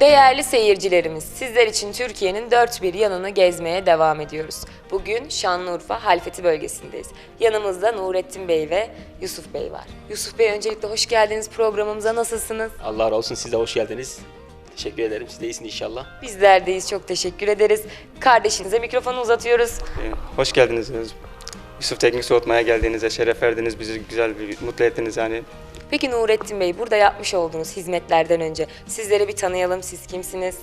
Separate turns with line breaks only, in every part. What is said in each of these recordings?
Değerli seyircilerimiz, sizler için Türkiye'nin dört bir yanını gezmeye devam ediyoruz. Bugün Şanlıurfa Halfeti bölgesindeyiz. Yanımızda Nurettin Bey ve Yusuf Bey var. Yusuf Bey öncelikle hoş geldiniz programımıza. Nasılsınız?
Allah razı olsun siz de hoş geldiniz. Teşekkür ederim. Siz de iyisiniz inşallah.
Bizler deyiz. Çok teşekkür ederiz. Kardeşinize mikrofonu uzatıyoruz.
Ee, Hoş geldiniz. Yusuf Teknik Soğutma'ya geldiğinizde şeref verdiniz. Bizi güzel bir mutlu ettiniz yani.
Peki Nurettin Bey, burada yapmış olduğunuz hizmetlerden önce sizleri bir tanıyalım. Siz kimsiniz?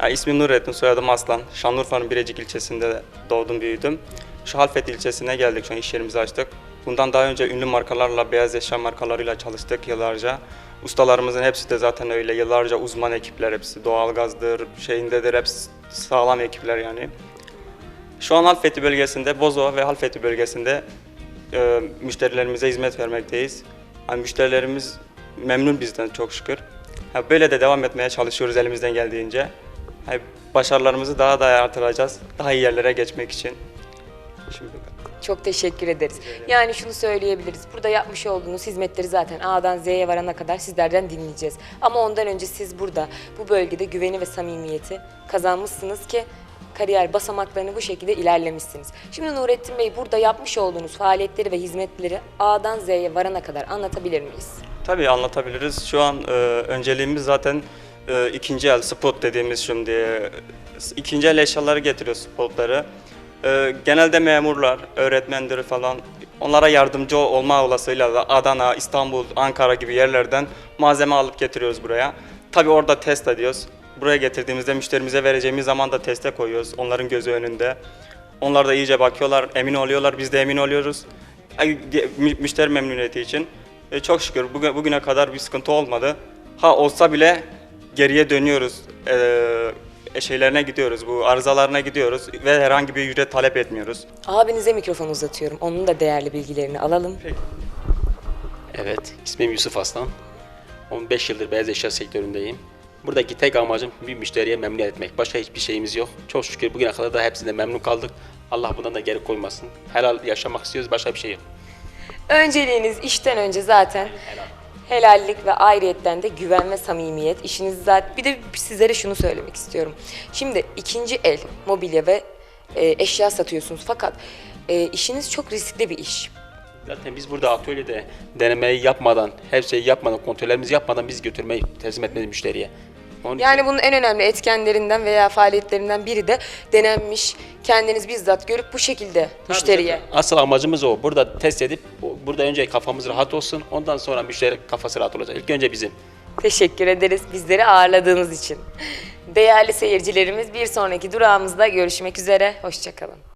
Ya, ismim Nurettin, soyadım Aslan. Şanlıurfa'nın Birecik ilçesinde doğdum, büyüdüm. Şu Halfet ilçesine geldik, şu an iş yerimizi açtık. Bundan daha önce ünlü markalarla, beyaz eşya markalarıyla çalıştık yıllarca. Ustalarımızın hepsi de zaten öyle yıllarca uzman ekipler hepsi. Doğalgazdır, şeyindedir, hepsi sağlam ekipler yani. Şu an Halfeti bölgesinde, Bozo ve Halfeti bölgesinde e, müşterilerimize hizmet vermekteyiz. Yani müşterilerimiz memnun bizden çok şükür. Ha, böyle de devam etmeye çalışıyoruz elimizden geldiğince. Ha, başarılarımızı daha da artıracağız, daha iyi yerlere geçmek için. Şimdi
Çok teşekkür ederiz. Yani şunu söyleyebiliriz. Burada yapmış olduğunuz hizmetleri zaten A'dan Z'ye varana kadar sizlerden dinleyeceğiz. Ama ondan önce siz burada bu bölgede güveni ve samimiyeti kazanmışsınız ki kariyer basamaklarını bu şekilde ilerlemişsiniz. Şimdi Nurettin Bey burada yapmış olduğunuz faaliyetleri ve hizmetleri A'dan Z'ye varana kadar anlatabilir miyiz?
Tabii anlatabiliriz. Şu an e, önceliğimiz zaten e, ikinci el spot dediğimiz şimdi e, ikinci el eşyaları getiriyor spotları. E, genelde memurlar, öğretmenleri falan onlara yardımcı olma olasılığıyla da Adana, İstanbul, Ankara gibi yerlerden malzeme alıp getiriyoruz buraya. Tabii orada test ediyoruz. Buraya getirdiğimizde müşterimize vereceğimiz zaman da teste koyuyoruz onların gözü önünde. Onlar da iyice bakıyorlar, emin oluyorlar, biz de emin oluyoruz. Müşteri memnuniyeti için. E, çok şükür bugün, bugüne kadar bir sıkıntı olmadı. Ha olsa bile geriye dönüyoruz. E, şeylerine gidiyoruz, bu arızalarına gidiyoruz ve herhangi bir ücret talep etmiyoruz.
Abinize mikrofon uzatıyorum. Onun da değerli bilgilerini alalım.
Evet, ismim Yusuf Aslan. 15 yıldır beyaz eşya sektöründeyim. Buradaki tek amacım bir müşteriye memnun etmek. Başka hiçbir şeyimiz yok. Çok şükür bugüne kadar da hepsinde memnun kaldık. Allah bundan da geri koymasın. Helal yaşamak istiyoruz, başka bir şey yok.
Önceliğiniz işten önce zaten helallik ve ayrıyetten de güven ve samimiyet. İşiniz zaten bir de sizlere şunu söylemek istiyorum. Şimdi ikinci el mobilya ve e, eşya satıyorsunuz fakat e, işiniz çok riskli bir iş.
Zaten biz burada atölyede denemeyi yapmadan, her şeyi yapmadan, kontrollerimizi yapmadan biz götürmeyi teslim etmeyiz müşteriye. Onun için-
Yani bunun en önemli etkenlerinden veya faaliyetlerinden biri de denenmiş, kendiniz bizzat görüp bu şekilde müşteriye.
Asıl amacımız o. Burada test edip bu- burada önce kafamız rahat olsun. Ondan sonra müşteri kafası rahat olacak. İlk önce bizim.
Teşekkür ederiz bizleri ağırladığınız için. Değerli seyircilerimiz bir sonraki durağımızda görüşmek üzere. Hoşçakalın.